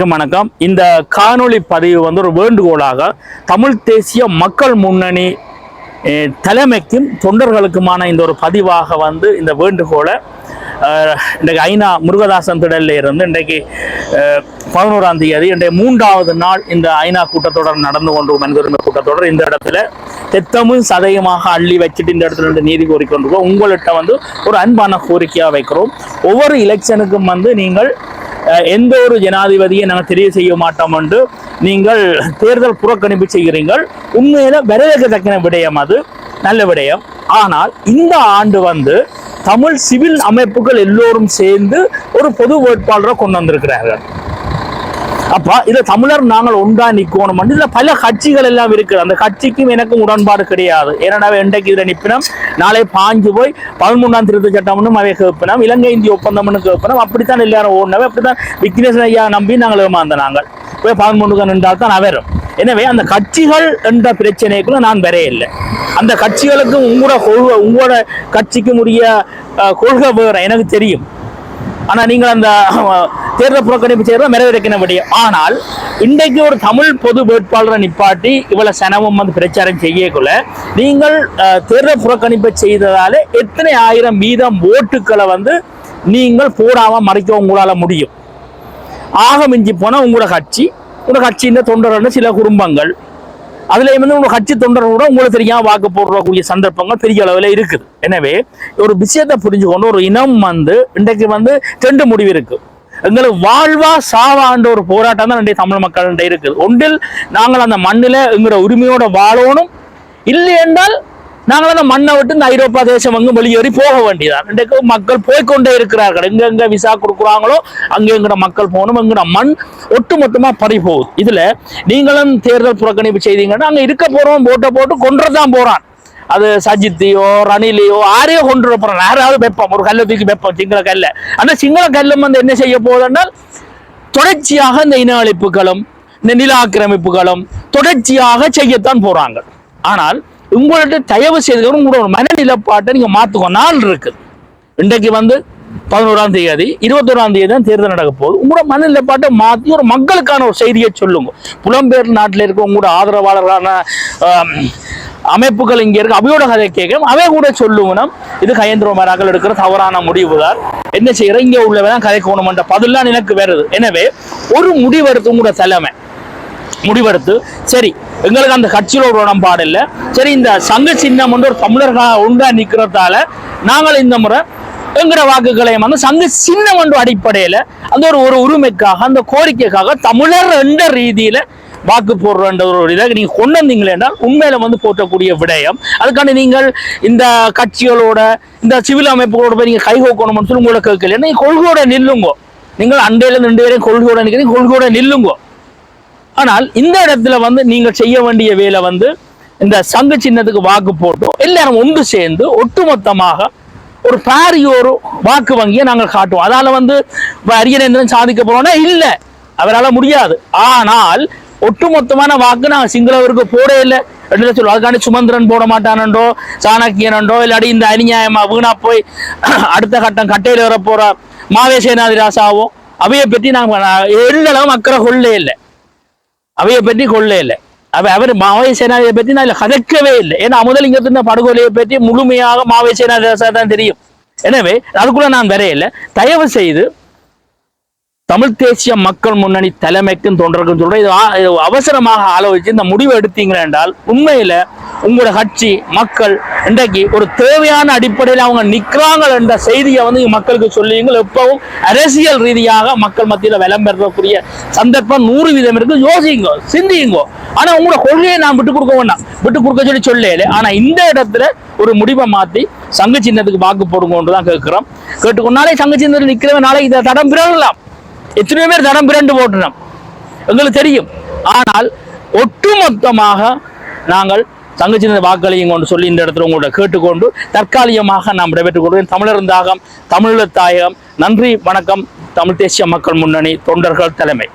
வணக்கம், வணக்கம். இந்த காணொளி பதிவு வந்து ஒரு வேண்டுகோளாக தமிழ் தேசிய மக்கள் முன்னணி தலைமைக்கும் தொண்டர்களுக்குமான இந்த ஒரு பதிவாக வந்து இந்த வேண்டுகோளை இன்றைக்கு ஐநா முருகதாசன் திடலில் இருந்து இன்றைக்கு பதினோராம் தேதி இன்றைய மூன்றாவது நாள் இந்த ஐநா கூட்டத்தொடர் நடந்து கொண்டு மனிதரின் கூட்டத்தொடர். இந்த இடத்துல தெத்தமும் சதயமாக அள்ளி வச்சுட்டு இந்த இடத்துல இருந்து நீதி கோரிக்கொண்டிருக்கோம். உங்கள்கிட்ட வந்து ஒரு அன்பான கோரிக்கையாக வைக்கிறோம். ஒவ்வொரு எலெக்ஷனுக்கும் வந்து நீங்கள் எந்த ஒரு ஜனாதிபதியை நாங்கள் தெரிவு செய்ய மாட்டோம் என்று நீங்கள் தேர்தல் புறக்கணிப்பு செய்கிறீர்கள். உண்மையில வரவேற்கத்தக்க விடயம் அது நல்ல விடயம். ஆனால் இந்த ஆண்டு வந்து தமிழ் சிவில் அமைப்புகள் எல்லோரும் சேர்ந்து ஒரு பொது வேட்பாளரை கொண்டு வந்திருக்கிறார்கள். அப்ப இதை தமிழர் நாங்கள் ஒன்றா நிக்கணும் இதுல பல கட்சிகள் எல்லாம் இருக்குது. அந்த கட்சிக்கும் எனக்கும் உடன்பாடு கிடையாது. ஏன்னா இன்றைக்கு இதுல நிப்பினம் நாளை பாஞ்சு போய் பதிமூன்றாம் திருத்த சட்டம்னு அவை கேட்பினோம் இலங்கை இந்திய ஒப்பந்தம்னு கேட்பினோம் அப்படித்தான் எல்லாரும் ஓடினவை அப்படித்தான் விக்னேஸ்வரன் ஐயா நம்பி நாங்கள் ஏமாந்த நாங்கள் போய் பதிமூணுக்கு நின்றால் தான் அவரும். எனவே அந்த கட்சிகள் என்ற பிரச்சனைக்குள்ள நான் வரையில்லை. இல்லை அந்த கட்சிகளுக்கும் உங்களோட கொள்கை உங்களோட கட்சிக்கும் உரிய கொள்கை வேற. எனக்கு தெரியும். ஆனா நீங்கள் அந்த தேர்தல் புறக்கணிப்பு செய்யறது முடியும் ஆனால் இன்றைக்கு ஒரு தமிழ் பொது வேட்பாளரை நிப்பாட்டி இவ்வளவு சனமும் வந்து பிரச்சாரம் செய்யக்குள்ள நீங்கள் தேர்தல் புறக்கணிப்பை செய்ததால எத்தனை ஆயிரம் வீதம் ஓட்டுக்களை வந்து நீங்கள் போடாம மறைக்க உங்களால முடியும். ஆக மிஞ்சி போனா உங்களோட கட்சி உங்களோட கட்சியின் தொண்டர்கள் சில குடும்பங்கள். அதுல வந்து உங்க கட்சி தொண்டர்களோட உங்களுக்கு தெரியாம வாக்கு போடுறக்கூடிய சந்தர்ப்பங்கள் பெரிய அளவில் இருக்குது. எனவே ஒரு விஷயத்தை புரிஞ்சுக்கொண்டு ஒரு இனம் வந்து இன்றைக்கு வந்து ரெண்டு முடிவு இருக்குது எங்களுக்கு வாழ்வா சாவான்ற ஒரு போராட்டம் தான் தமிழ் மக்கள் இருக்குது. ஒன்றில் நாங்கள் அந்த மண்ணில எங்கிற உரிமையோட வாழணும். இல்லை என்றால் நாங்கள் அந்த மண்ணை விட்டு இந்த ஐரோப்பா தேசம் அங்கு வெளியேறி போக வேண்டியதான் இன்றைக்கு மக்கள் போய்க்கொண்டே இருக்கிறார்கள். எங்க எங்க விசா கொடுக்குறாங்களோ அங்கே எங்கட மக்கள் போகணும். எங்கட மண் ஒட்டுமொத்தமா பறி போகுது. இதுல நீங்களும் தேர்தல் புறக்கணிப்பு செய்தீங்கன்னா அங்க இருக்க போறோம் போட்டை போட்டு கொன்றதான் போறான். அது சஜித்தையோ ரணிலையோ ஆரையோ கொண்டு போறான் யாராவது வைப்பான் ஒரு கல்லை தூக்கி வைப்பான் சிங்கள கல்ல. ஆனா சிங்கள கல்லும் வந்து என்ன செய்ய போகுதுன்னால் தொடர்ச்சியாக இந்த இன அழிப்புகளும் இந்த நில ஆக்கிரமிப்புகளும் தொடர்ச்சியாக செய்யத்தான் போறாங்க. ஆனால் உங்கள்ட்ட தயவு செய்து உங்களோட ஒரு மனநிலப்பாட்டை நீங்க மாத்துக்கோ நாள் இருக்கு. இன்றைக்கு வந்து பதினோராம் தேதி இருபத்தோராம் தேதி தான் தேர்தல் நடக்க போகுது. உங்களோட மனநிலப்பாட்டை மாற்றி ஒரு மக்களுக்கான ஒரு செய்தியை சொல்லுங்க. புலம்பெயர் நாட்டில் இருக்க உங்களோட ஆதரவாளர்களான அமைப்புகள் இங்கே இருக்கு. அவையோட கதை கேட்கும் அவை கூட சொல்லுவனும் இது கயந்திர எடுக்கிற தவறான முடிவு தான் என்ன செய்யற? இங்கே உள்ளவன் கதைக்கணும்ன்ற பதிலாம் எனக்கு வருது எனவே ஒரு முடிவெடுத்து உங்களோட தலைமை. முடிவெடுத்து சரி எங்களுக்கு அந்த கட்சியில் ஒரு உடன்பாடு இல்லை. சரி இந்த சங்க சின்னம் வந்து ஒரு தமிழர்களாக ஒன்றா நிற்கிறதால நாங்கள் இந்த முறை எங்கிற வாக்குகளையும் வந்து சங்க சின்னம் என்ற அடிப்படையில் அந்த ஒரு ஒரு உரிமைக்காக அந்த கோரிக்கைக்காக தமிழர் என்ற ரீதியில வாக்கு போடுறன்ற ஒரு இதை நீங்கள் கொண்டு வந்தீங்களே என்றால் உண்மையில வந்து போற்றக்கூடிய விடயம். அதுக்காண்டி நீங்கள் இந்த கட்சிகளோட இந்த சிவில் அமைப்புகளோட போய் நீங்கள் கைகோக்கணும்னு சொல்லி உங்களை கேட்கல. நீங்கள் கொள்கையோட நில்லுங்கோ. நீங்கள் அண்டையில ரெண்டு பேரையும் கொள்கையோட நிற்கிறீங்க கொள்கையோட நில்லுங்கோ. ஆனால் இந்த இடத்துல வந்து நீங்கள் செய்ய வேண்டிய வேலை வந்து இந்த சங்க சின்னத்துக்கு வாக்கு போட்டோம் எல்லாரும் ஒன்று சேர்ந்து ஒட்டுமொத்தமாக ஒரு பாரிய ஒரு வாக்கு வங்கியை நாங்கள் காட்டுவோம். அதால வந்து அரியணை சாதிக்க போறோம்னா இல்லை. அவரால் முடியாது. ஆனால் ஒட்டுமொத்தமான வாக்கு நாங்கள் சிங்களவருக்கு போடவே இல்லை. அப்படின்னு சொல்லுவோம் அதுக்காண்டி சுமந்திரன் போட மாட்டானண்டோ சாணக்கியனண்டோ இல்லாடி இந்த அநியாயமா வீணா போய் அடுத்த கட்டம் கட்டையில் வர போற மாவே சேனாதி ராசாவோ அவையை பற்றி நாங்கள் எல்லளவும் அக்கறை கொள்ளே இல்லை. அவையை பற்றி கொள்ளே இல்லை. அவ அவர் மாவை சேனாதியை பற்றி நான் இல்லை கதைக்கவே இல்லை. ஏன்னா அமுதலிங்கத்தின் படுகொலையை பற்றி முழுமையாக மாவை சேனாதிராசா தான் தெரியும். எனவே அதுக்குள்ள நான் வரையில. தயவு செய்து தமிழ் தேசிய மக்கள் முன்னணி தலைமைக்கும் தொண்டருக்கும் சொல்றேன். இது அவசரமாக ஆலோசித்து இந்த முடிவு எடுத்தீங்க என்றால் உண்மையில உங்களோட கட்சி மக்கள் இன்றைக்கு ஒரு தேவையான அடிப்படையில் அவங்க நிற்கிறாங்க என்ற செய்தியை வந்து மக்களுக்கு சொல்லுவீங்கள். எப்பவும் அரசியல் ரீதியாக மக்கள் மத்தியில் விளம்பரக்கூடிய சந்தர்ப்பம் நூறு வீதம் இருக்கு. யோசிங்க சிந்தியுங்கோ. ஆனா உங்களோட கொள்கையை நான் விட்டு கொடுக்க வேண்டாம். விட்டு கொடுக்க சொல்லி சொல்லல ஆனா இந்த இடத்துல ஒரு முடிவை மாத்தி சங்க சின்னத்துக்கு வாக்கு போடுங்கன்னு தான் கேட்கிறோம். கேட்டுக்கொண்டாலே சங்க சின்னத்தில் நிற்கிறவன் நாளை இதை தடம் பிறலாம் எத்தனையோ பேர் தடம் பிரண்டு போட்டுனோம். எங்களுக்கு தெரியும். ஆனால் ஒட்டுமொத்தமாக நாங்கள் தங்கச்சின வாக்களையும் கொண்டு சொல்லி இந்த இடத்துல உங்களோட கேட்டுக்கொண்டு தற்காலிகமாக நாம் விடைபெற்றுக் கொள்வேன் தமிழர் தாகம் தமிழர் தாயகம். நன்றி வணக்கம். தமிழ் தேசிய மக்கள் முன்னணி தொண்டர்கள் தலைமை.